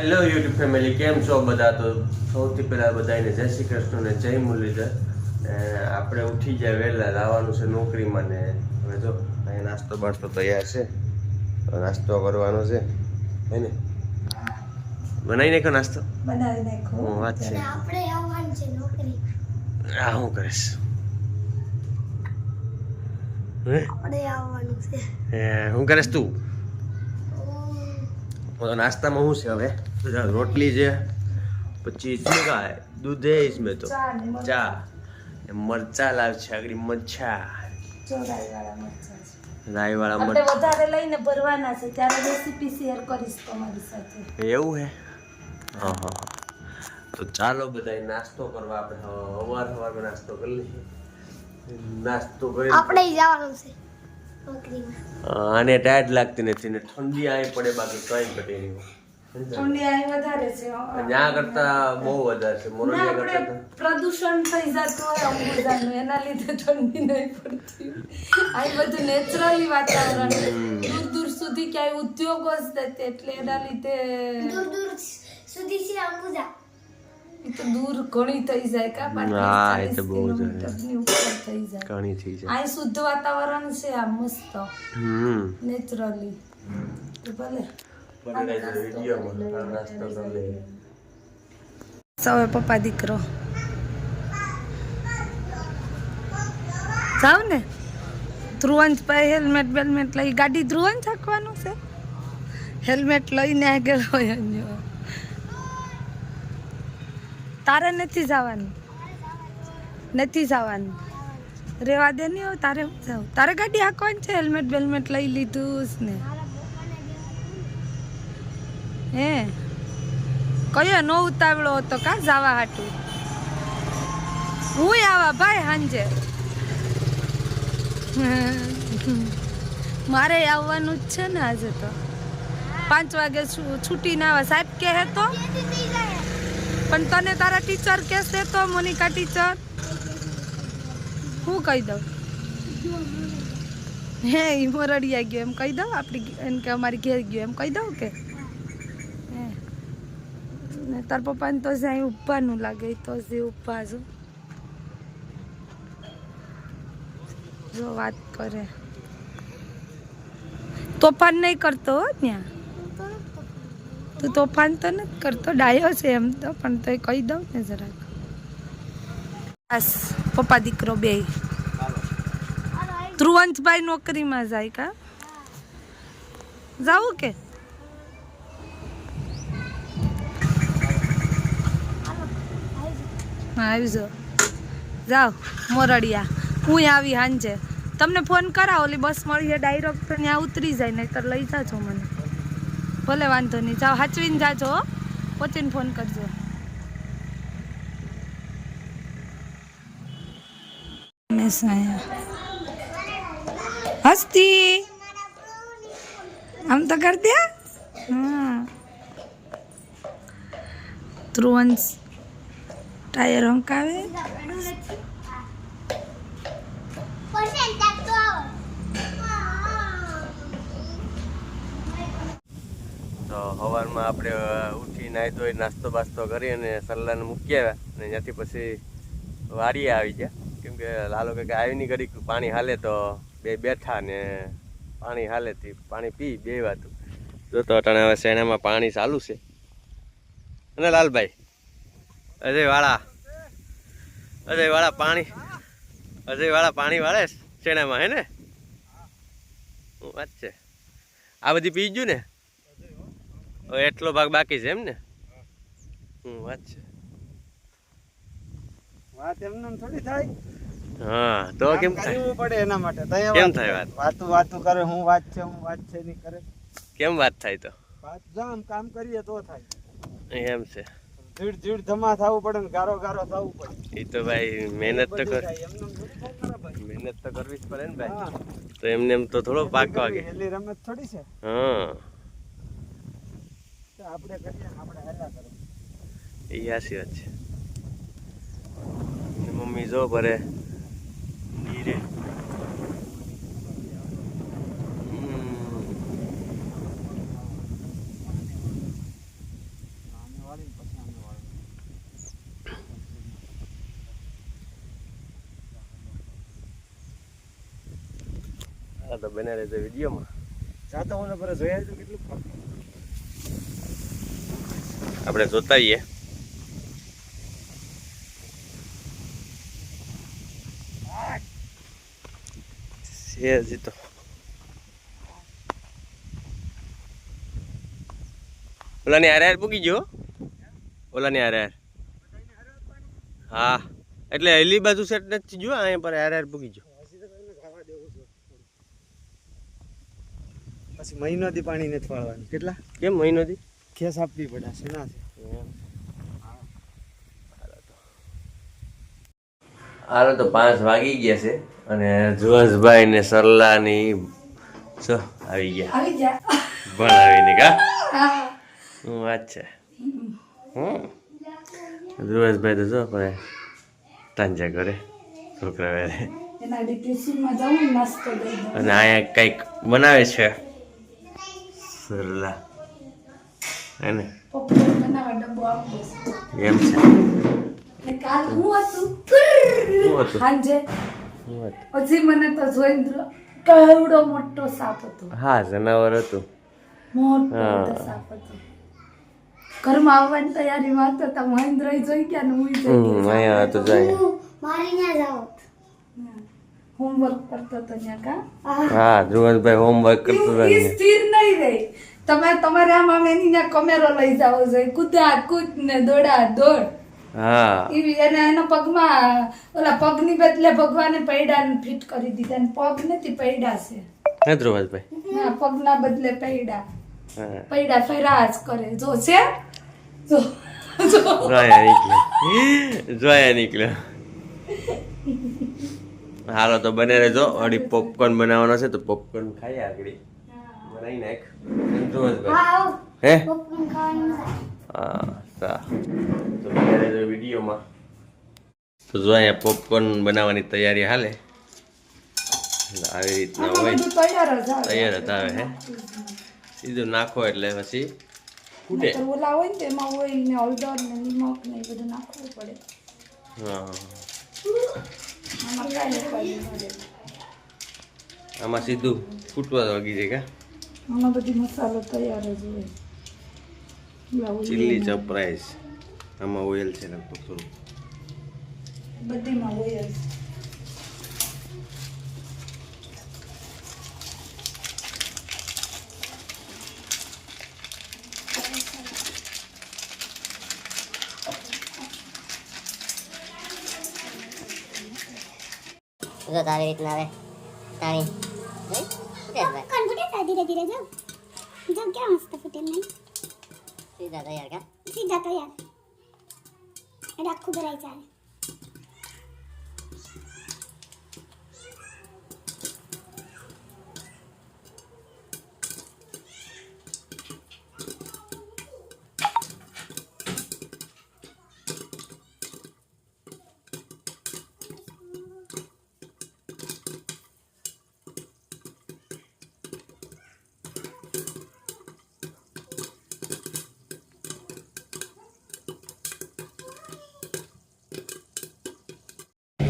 Hello YouTube family કેમ છો બધા? તો સૌથી પહેલા બધાને જય શ્રી કૃષ્ણ ને જય મુરલીધર. ને આપણે ઉઠી જાય વહેલા લાવવાનું છે નોકરીમાં ને હવે જો અહીં નાસ્તો બાસ્તો તૈયાર છે. નાસ્તો કરવાનો છે. હે ને? બનાવી નાખો નાસ્તો? બનાવી નાખો હું વાત છે. આપણે આવવાનું છે નોકરી. આ હું કરીશ? આપણે આવવાનું છે. હે, હું કરીશ તો? નાસ્તામાં શું છે હવે? રોટલી છે પછી ચીગા દૂધ હે ઇસમે તો. ચા મરચા. લાવ છે. આગળ મચ્છા રાઈ વાળા લઈને કરીશ એવું હે? હા હા તો ચાલો બધા નાસ્તો કરવા આપણે અવાર સવારમાં નાસ્તો કરી નાસ્તો કરી આપણે જવાનું છે. આને ટાયર્ડ લાગતી નથી ને ઠંડી આવી પડે બાકી કઈ ઘટે નહીં. ઠંડી અહીં વધારે છે ત્યાં કરતા બહુ વધારે છે ના આપણે કરતા પ્રદૂષણ થઈ જતું હોય એના લીધે ઠંડી નહીં પડતી. આ બધું નેચરલી વાતાવરણ દૂર દૂર સુધી ક્યાંય ઉદ્યોગો જ નથી એટલે એના લીધે દૂર દૂર સુધી છે અંબુજા. તો દૂર ઘણી થઈ જાય કા હા, એ તો બહુ. થઈ જાય. ઘણી થઈ જાય. આ શુદ્ધ વાતાવરણ છે આ મસ્ત. હમ. નેચરલી તો ભલે. પપ્પા દીકરો. જાવ ને. ધ્રુવંશભાઈ હેલ્મેટ બેલ્મેટ લઈ. ગાડી ધ્રુવંશ હાંકવાનું છે? હેલ્મેટ લઈને આગળ હોય અન્યો. તારે નથી જવાનું. નથી જવાનું. રેવા દે નહીં તારે જાવ. તારે ગાડી હાંકવાની છે? હેલ્મેટ બેલ્મેટ લઈ લીધું છે ને હે? કયો નો ઉતાવળો હતો કા જાવા હાટું? હું આવા ભાઈ હાંજે. મારે આવવાનું જ છે ને આજે તો. પાંચ વાગે છૂટી ના આવે સાહેબ હે તો? પણ તને તારા ટીચર કહેશે તો, મોનિકા ટીચર હું કહી દઉં? હે, ઈ મોરડિયા ગયો, એમ કહી દઉં આપણી એમ કે અમારી ઘેર ગયો, એમ કહી દઉં કે? હે. ને તાર પપ્પાને તો જ્યાં ઉભાનું લાગે તો જે ઊભા છું. જો વાત કરે. તોફાન નહીં કરતો ત્યાં? તું તોફાન તો નથી કરતો, ડાયો છે એમ તો, પણ તો કહી દઉં ને જરાક. બસ, પપ્પા દીકરો બે. ત્રુવંતભાઈ નોકરીમાં જાય કા? જાવું કે? આવજો. જાઓ, મોરડિયા. હું આવી હાંજે. તમને ફોન કરાવો, ઓલી બસ મળીએ ડાયરેક્ટ તો ત્યાં ઉતરી જાય, નહીતર લઈ જાજો મને. ભલે વાંધો નહીં. જાઓ, હાચવીને જાજો. પહોંચીને ફોન કરજો. હસ્તી! આમ તો કર દે. હા. ધ્રુવંશ ટાયર હંકાવે તો સવારમાં આપણે ઉઠી નાહી ધોઈ નાસ્તો બાસ્તો કરી અને સલ્લાને મૂકી આવ્યા અને ત્યાંથી પછી વાડીએ આવી ગયા. કેમ કે લાલો કે આવી નહીં કરી પાણી હાલે તો બે બેઠા ને પાણી હાલે તે પાણી પી, બે વાતું. જો તો અટાણે હવે શેણામાં પાણી ચાલુ છે. અને લાલભાઈ, અજય વાળા અજય વાળા પાણી, અજય વાળા પાણી વાળે શેણામાં, હે ને? વાત છે? આ બધી પી ગયું ને? એટલો ભાગ બાકી છે એમ ને? હમ વાત છે. વાત એમને એમ થોડી થાય. હા તો કેમ કરવું પડે એના માટે. કેમ વાત થાય વાત? વાતું વાતું કરે હું વાત છે હું વાત છે નહીં કરે. કેમ વાત થાય તો? વાત જો આમ કામ કરીએ તો થાય. એમ છે. ધીડ ધીડ જમા થવું પડે ને ગારો ગારો થવું પડે. એ તો ભાઈ મહેનત તો કર મહેનત તો કરવી જ પડે ને ભાઈ. તો એમને એમ તો થોડો પાક વાગે રમત થોડી છે. હા. આપણે કરીએ આપણે હેલા કરો એ યાસી વાત છે. મમ્મી જો ભરે. ધીરે. તો બને રહેજો વિડીયોમાં. જાતા હું પર જોયા કેટલું આપણે જોતા જીતો છે ઓલાની હારે હાર પૂકી ગયો ઓલાની હારે હાર હા. એટલે એલી બાજુ સેટ નથી જો અહીંયા પર હારે હાર પૂકી ગયો. પછી મહિનો મહિનોથી પાણી નથી પાડવાનું કેટલા? કેમ મહિનોથી ખેસ આપવી પડે છે હાલો તો પાંચ વાગી ગયા છે અને જુવાસભાઈ ને સરલાની જો આવી ગયા. ભણાવીને કા? હું. વાત છે? હમ. જુવાસભાઈ તો જો પણ તાંજા ઘરે છોકરા વેરે. અને અહીંયા કંઈક બનાવે છે. સરલા. હે ને બનાવવા ડબ્બો આપો એમ છે? કાલ હું હતું? સાંજે શું મને તો જોઈને કેવડો મોટો સાપ હતો. હા જનાવર હતું. મોટો સાપ હતો. ઘરમાં આવવાની તૈયારીમાં હતો તો મહેન્દ્ર જોઈ ગયા ને હું જોઈ જાય. મારી ના જાઓ હોમવર્ક કરતો હતો ત્યાં કા? હા. ધ્રુવનભાઈ હોમવર્ક કરતો હતો સ્થિર નહીં રહી. તમે તમારે આમ ત્યાં કમેરો લઈ જાવો જોઈએ. કૂદા કૂદ ને દોડા દોડ. હા. એવી એને એના પગમાં ઓલા પગની બદલે ભગવાને પૈડા ફિટ કરી દીધા ને પગ નથી પૈડા છે. હે ધ્રુવનભાઈ હા પગના બદલે પૈડા. પૈડા ફેરા જ કરે. જો છે? જો. જોયા નીકળ્યો. જોયા નીકળ્યો. હાલો તો બને રહેજો. અડી પોપકોર્ન બનાવવાનો છે તો પોપકોર્ન ખાઈએ આગળ. બનાવી નાખ. ધ્રુવનભાઈ હા હે? તો વિડીયોમાં. તો જો અહીંયા પોપકોર્ન બનાવવાની તૈયારી હાલે. આવી રીતના હોય તૈયાર જ આવે. હે? સીધું નાખો એટલે પછી નહીંતર ઓલા હોય ને તો એમાં ઓઇલ ને હળદર ને નિમક ને બધું નાખવું પડે. હા. આમાં સીધું ફૂટવા વાગી જાય કા? આમાં બધી મસાલો તૈયાર જ હોય. ઓલા ઓઇલ ચીલી ચપરાઈસ આમાં ઓઇલ છે લગભગ થોડું. બધીમાં હોય જ જો તારી રીતના આવે. તાણી કોણ ફૂટે છે? ધીરે ધીરે જાઓ જાઓ કેવા મસ્ત ફૂટે નહીં સીધા તૈયાર કા સીધા તૈયાર એટલે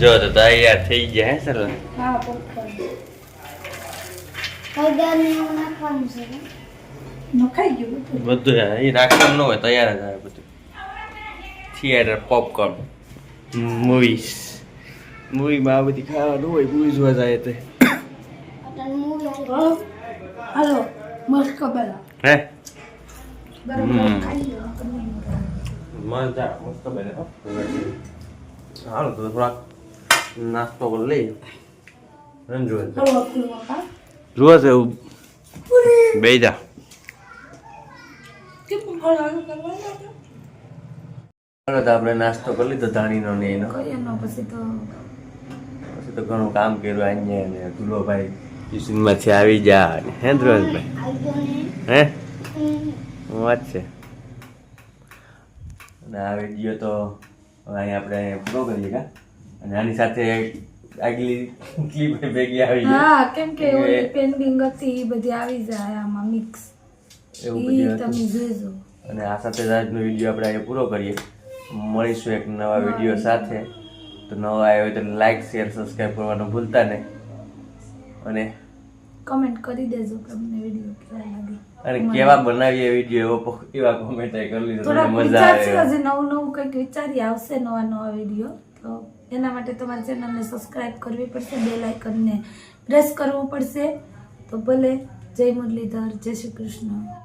જો તો તૈયાર થઈ ગયા હે સર હા ગયું બધું? એ રાખવાનું ન હોય તૈયાર જ આવે બધું. થિયેટર પોપકોર્ન મૂવીઝ મૂવીમાં આ બધી ખાવાનું હોય મૂવી જોવા જાય તે? હાલો મસ્ત કબેલા હે? મજા. મસ્ત બને હો. હાલો તો થોડાક હળવાનું કરવાનું હતું? હાલો તો આપણે નાસ્તો કરી લીધો ધાણીનો ને એનો પછી તો પછી તો ઘણું કામ કર્યું અહીંયા ને ધુલોભાઈ ટ્યુશનમાંથી આવી જા ને હે આવી ગયો ને હે. વાત છે અને આ વીડિયો તો હવે અહીં આપણે પૂરો કરીએ કા અને આની સાથે આગલી ક્લિપ ભેગી આવી હા કેમ કે ઓલી પેન્ડિંગ હતી એ બધી આવી જાય આમાં મિક્સ એવું બધું તમે જોજો. અને આ સાથે આજનો વીડિયો આપણે અહીંયા પૂરો કરીએ. મળીશું એક નવા વીડિયો સાથે. તો નવા આવ્યો હોય તો લાઈક શેર સબસ્ક્રાઈબ કરવાનું ભૂલતા નહીં. અને કમેન્ટ કરી દેજો કે અમને વીડિયો કેવા લાગે. અને કેવા બનાવીએ વીડિયો એવો એવા કોમેન્ટ કરી લીધો. મજા આવે. હજી નવું નવું કંઈક વિચારી આવશે નવા નવા વીડિયો તો એના માટે તમારી ચેનલને સબસ્ક્રાઈબ કરવી પડશે, બે લાઇકનને પ્રેસ કરવું પડશે. તો ભલે, જય મુરલીધર, જય શ્રી કૃષ્ણ.